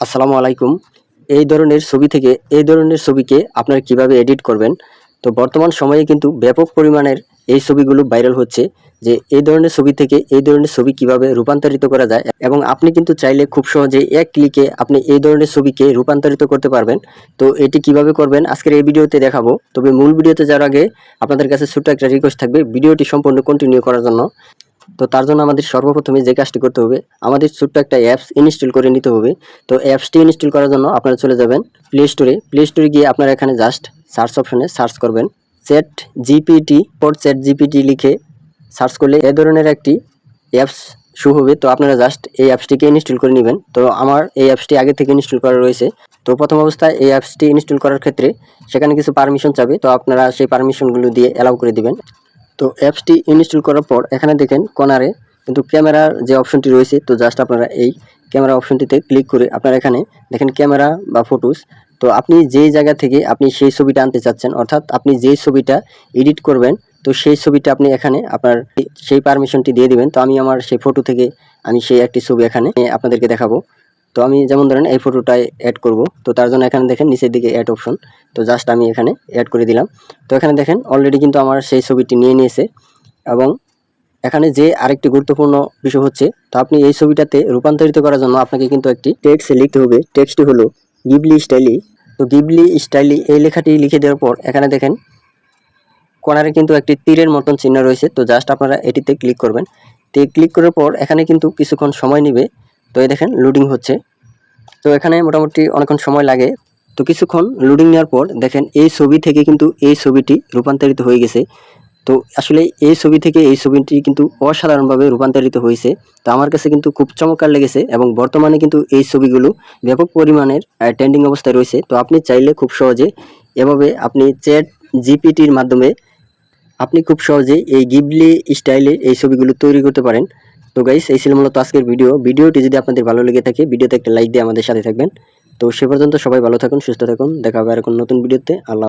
আসসালামু আলাইকুম। এই ধরনের ছবি থেকে এই ধরনের ছবিকে আপনারা কীভাবে এডিট করবেন? তো বর্তমান সময়ে কিন্তু ব্যাপক পরিমাণের এই ছবিগুলো ভাইরাল হচ্ছে যে এই ধরনের ছবি থেকে এই ধরনের ছবি কীভাবে রূপান্তরিত করা যায় এবং আপনি কিন্তু চাইলে খুব সহজে এক ক্লিকে আপনি এই ধরনের ছবিকে রূপান্তরিত করতে পারবেন। তো এটি কীভাবে করবেন আজকের এই ভিডিওতে দেখাবো। তবে মূল ভিডিওতে যাওয়ার আগে আপনাদের কাছে ছোট্ট একটা রিকোয়েস্ট থাকবে, ভিডিওটি সম্পূর্ণ কন্টিনিউ করার জন্য। তো তার জন্য আমাদের সর্বপ্রথমে যে কাজটি করতে হবে, আমাদের ছোট্ট একটা অ্যাপস ইনস্টল করে নিতে হবে। তো অ্যাপসটি ইনস্টল করার জন্য আপনারা চলে যাবেন প্লে স্টোরে প্লে স্টোরে গিয়ে আপনারা এখানে জাস্ট সার্চ অপশনে সার্চ করবেন। চ্যাট জিপিটি পর চ্যাট জিপিটি লিখে সার্চ করলে এ ধরনের একটি অ্যাপস শু হবে। তো আপনারা জাস্ট এই অ্যাপসটিকে ইনস্টল করে নেবেন। তো আমার এই অ্যাপসটি আগে থেকে ইনস্টল করা রয়েছে। তো প্রথম অবস্থায় এই অ্যাপসটি ইনস্টল করার ক্ষেত্রে সেখানে কিছু পারমিশন চাবে। তো আপনারা সেই পারমিশনগুলো দিয়ে অ্যালাউ করে দিবেন। তো অ্যাপসটি ইনস্টল করার পর এখানে দেখেন কর্নারে কিন্তু ক্যামেরার যে অপশনটি রয়েছে, তো জাস্ট আপনারা এই ক্যামেরা অপশনটিতে ক্লিক করে আপনারা এখানে দেখেন ক্যামেরা বা ফটোস তো আপনি যেই জায়গা থেকে আপনি সেই ছবিটা আনতে চাচ্ছেন, অর্থাৎ আপনি যেই ছবিটা এডিট করবেন, তো সেই ছবিটা আপনি এখানে আপনার সেই পারমিশনটি দিয়ে দিবেন। তো আমি আমার সেই ফটো থেকে আমি সেই একটি ছবি এখানে আপনাদেরকে দেখাবো। তো আমি যেমন ধরেন এই ফটোটায় অ্যাড করব, তো তার জন্য এখানে দেখেন নিচের দিকে অ্যাড অপশন তো জাস্ট আমি এখানে অ্যাড করে দিলাম। তো এখানে দেখেন অলরেডি কিন্তু আমার সেই ছবিটি নিয়ে নিয়েছে এবং এখানে যে আরেকটি গুরুত্বপূর্ণ বিষয় হচ্ছে, তো আপনি এই ছবিটাতে রূপান্তরিত করার জন্য আপনাকে কিন্তু একটি টেক্সট লিখতে হবে। টেক্সটটি হলো গিবলি স্টাইলি তো গিবলি স্টাইলি এই লেখাটি লিখে দেওয়ার পর এখানে দেখেন কর্নারে কিন্তু একটি তীরের মতন চিহ্ন রয়েছে, তো জাস্ট আপনারা এটিতে ক্লিক করবেন। তো ক্লিক করার পর এখানে কিন্তু কিছুক্ষণ সময় নেবে। তো এই দেখেন লোডিং হচ্ছে। তো এখানে মোটামুটি অনেকক্ষণ সময় লাগে। তো কিছুক্ষণ লোডিং নেওয়ার পর দেখেন, এই ছবি থেকে কিন্তু এই ছবিটি রূপান্তরিত হয়ে গেছে। তো আসলে এই ছবি থেকে এই ছবিটি কিন্তু অসাধারণভাবে রূপান্তরিত হয়েছে। তো আমার কাছে কিন্তু খুব চমৎকার লেগেছে এবং বর্তমানে কিন্তু এই ছবিগুলো ব্যাপক পরিমাণের ট্রেন্ডিং অবস্থায় রয়েছে। তো আপনি চাইলে খুব সহজে এভাবে আপনি চ্যাট জিপিটির মাধ্যমে আপনি খুব সহজে এই গিবলি স্টাইলে এই ছবিগুলো তৈরি করতে পারেন। তো গাইস এই ছিল মূলত আজকের ভিডিও ভিডিওটি যদি আপনাদের ভালো লেগে থাকে ভিডিওতে একটা লাইক দিয়ে আমাদের সাথে থাকবেন। তো সে পর্যন্ত সবাই ভালো থাকুন, সুস্থ থাকুন। দেখা হবে আর নতুন ভিডিওতে আল্লাহ